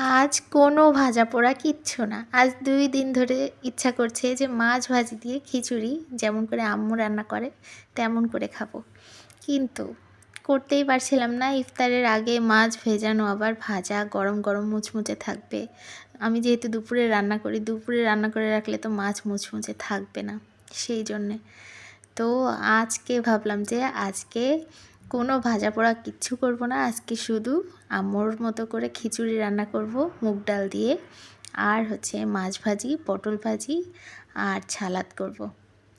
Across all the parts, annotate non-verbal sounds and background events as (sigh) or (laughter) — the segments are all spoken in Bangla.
আজ কোনো ভাজা পোড়া কিচ্ছু না। আজ দুই দিন ধরে ইচ্ছা করছে যে মাছ ভাজি দিয়ে খিচুড়ি, যেমন করে আম্মু রান্না করে, তেমন করে খাব। কিন্তু করতেই পারছিলাম না, ইফতারের আগে মাছ ভেজানো, আবার ভাজা গরম গরম মুচমুচে থাকবে। আমি যেহেতু দুপুরে রান্না করি, দুপুরে রান্না করে রাখলে তো মাছ মুচমুচে থাকবে না, সেই জন্যে। তো আজকে ভাবলাম যে আজকে কোনো ভাজা পোড়া কিচ্ছু করব না। আজকে শুধু আম্মুর মতো করে খিচুড়ি রান্না করব, মুগ ডাল দিয়ে। আর হচ্ছে মাছ ভাজি, পটল ভাজি আর ছালাদ করব।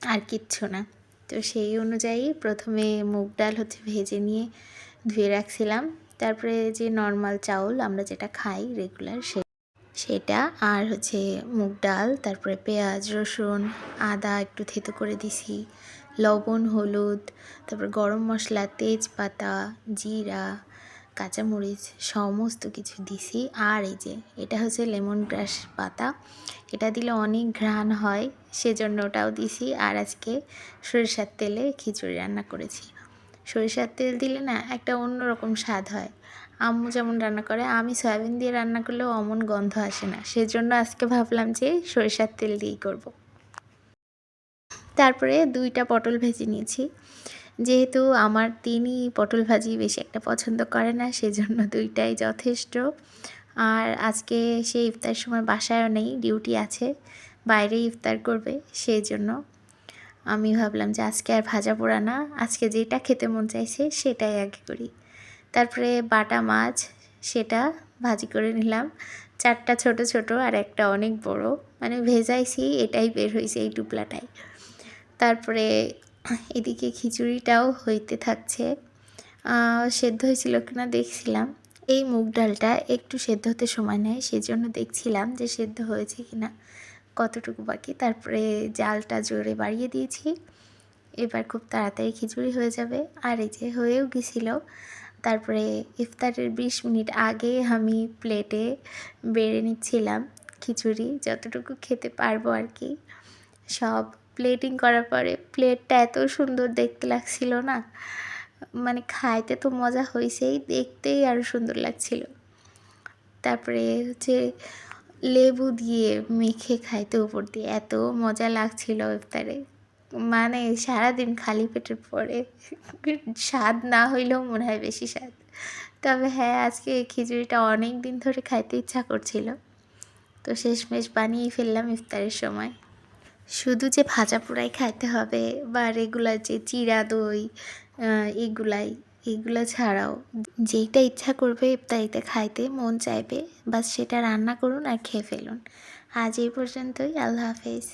আর কিচ্ছু না। তো সেই অনুযায়ী প্রথমে মুগ ডাল হচ্ছে ভেজে নিয়ে ধুয়ে রাখছিলাম। তারপরে যে নর্মাল চাউল আমরা যেটা খাই রেগুলার সে, সেটা আর হচ্ছে মুগ ডাল, তারপরে পেঁয়াজ, রসুন, আদা একটু থেতো করে দিছি। লবণ, হলুদ, তারপর গরম মশলা, তেজপাতা, জিরা, কাঁচামরিচ, সমস্ত কিছু দিছি। আর এই যে, এটা হচ্ছে লেমন গ্রাস পাতা। এটা দিলে অনেক ঘ্রাণ হয়, সেজন্য ওটাও দিছি। আর আজকে সরিষার তেলে খিচুড়ি রান্না করেছি। সরিষার তেল দিলে না একটা অন্যরকম স্বাদ হয়। আম্মু যেমন রান্না করে, আমি সয়াবিন দিয়ে রান্না করলেও অমন গন্ধ আসে না। সেজন্য আজকে ভাবলাম যে সরিষার তেল দিয়েই করব। তারপরে দুইটা পটল ভেজে নিয়েছি। যেহেতু আমার তিনি পটল ভাজি বেশি একটা পছন্দ করে না, সেজন্য দুইটাই যথেষ্ট। আর আজকে সে ইফতার সময় বাসায়ও নেই, ডিউটি আছে, বাইরে ইফতার করবে সেই জন্য আমি ভাবলাম যে আজকে আর ভাজা পোড়া না, আজকে যেটা খেতে মন চাইছে সেটাই আগে করি। তারপরে বাটা মাছ, সেটা ভাজি করে নিলাম। চারটা ছোট ছোট আর একটা অনেক বড় মানে ভেজাইছি, এটাই বের হয়েছে এই টুপলাটাই তারপরে এদিকে খিচুড়িটাও হইতে থাকছে। সেদ্ধ হয়েছিল কিনা দেখছিলাম। এই মুগ ডালটা একটু সেদ্ধ হতে সময় নেয়, সেজন্য দেখছিলাম যে সেদ্ধ হয়েছে কিনা, কতটুকু বাকি। তারপরে জালটা জোরে বাড়িয়ে দিয়েছি। এবার খুব তাড়াতাড়ি খিচুড়ি হয়ে যাবে। আর এই যে হয়েও গেছিল। তারপরে ইফতারের বিশ মিনিট আগে আমি প্লেটে বেড়ে নিচ্ছিলাম খিচুড়ি, যতটুকু খেতে পারব আর কি। সব প্লেটিং করার পরে প্লেটটা এত সুন্দর দেখতে লাগছিল না। মানে খাইতে তো মজা হয়েছেই দেখতেই আরও সুন্দর লাগছিল। তারপরে হচ্ছে লেবু দিয়ে মেখে খাইতে উপর দিয়ে এত মজা লাগছিল ইফতারে। মানে সারাদিন খালি পেটের পরে (laughs) স্বাদ না হইলেও মনে হয় বেশি স্বাদ। তবে হ্যাঁ আজকে খিচুড়িটা অনেক দিন ধরে খাইতে ইচ্ছা করছিল। তো শেষমেশ বানিয়ে ফেললাম ইফতারের সময়। শুধু যে ভাজা পোড়াই খাইতে হবে বা রেগুলার যে চিরা দই এগুলাই, এগুলো ছাড়াও যেইটা ইচ্ছা করবে ইফতারিতে খাইতে মন চাইবে। বা সেটা রান্না করুন আর খেয়ে ফেলুন। আজ এই পর্যন্তই। আল্লাহ হাফেজ।